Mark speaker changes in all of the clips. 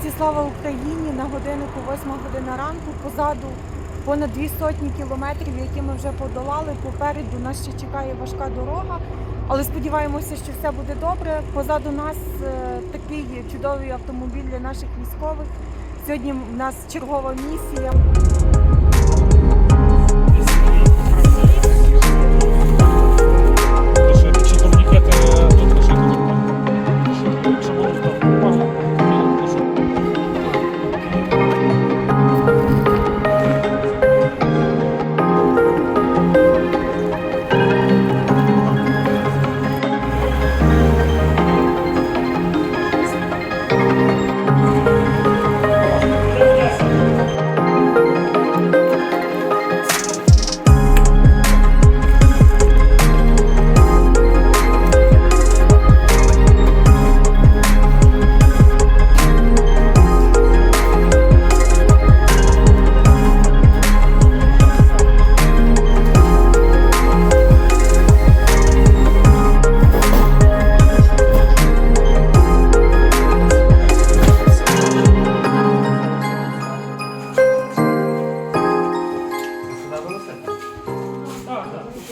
Speaker 1: вулиці Слава Україні на годиннику 8 година ранку. Позаду понад дві сотні кілометрів, які ми вже подолали. Попереду нас ще чекає важка дорога, але сподіваємося, що все буде добре. Позаду нас е, такий чудовий автомобіль для наших військових. Сьогодні в нас чергова місія.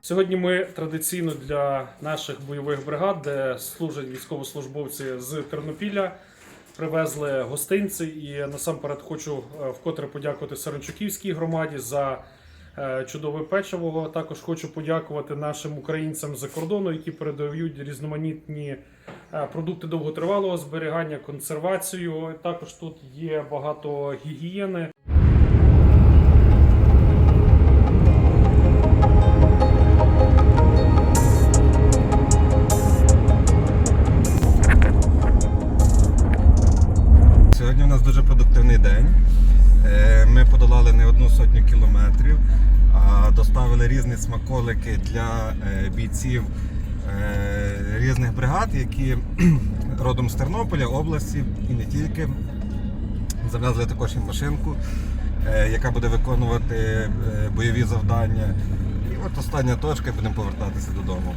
Speaker 2: Сьогодні ми традиційно для наших бойових бригад, де служать військовослужбовці з Тернопілля, привезли гостинці. І насамперед хочу е, вкотре подякувати Саранчуківській громаді за е, чудове печиво. Також хочу подякувати нашим українцям за кордону, які передають різноманітні е, продукти довготривалого зберігання, консервацію. Також тут є багато гігієни.
Speaker 3: У нас дуже продуктивний день. Е, Ми подолали не одну сотню кілометрів, а доставили різні смаколики для е, бійців е, різних бригад, які родом з Тернополя, області і не тільки. Завезли також і машинку, яка буде виконувати бойові завдання. І от остання точка, і будемо повертатися додому.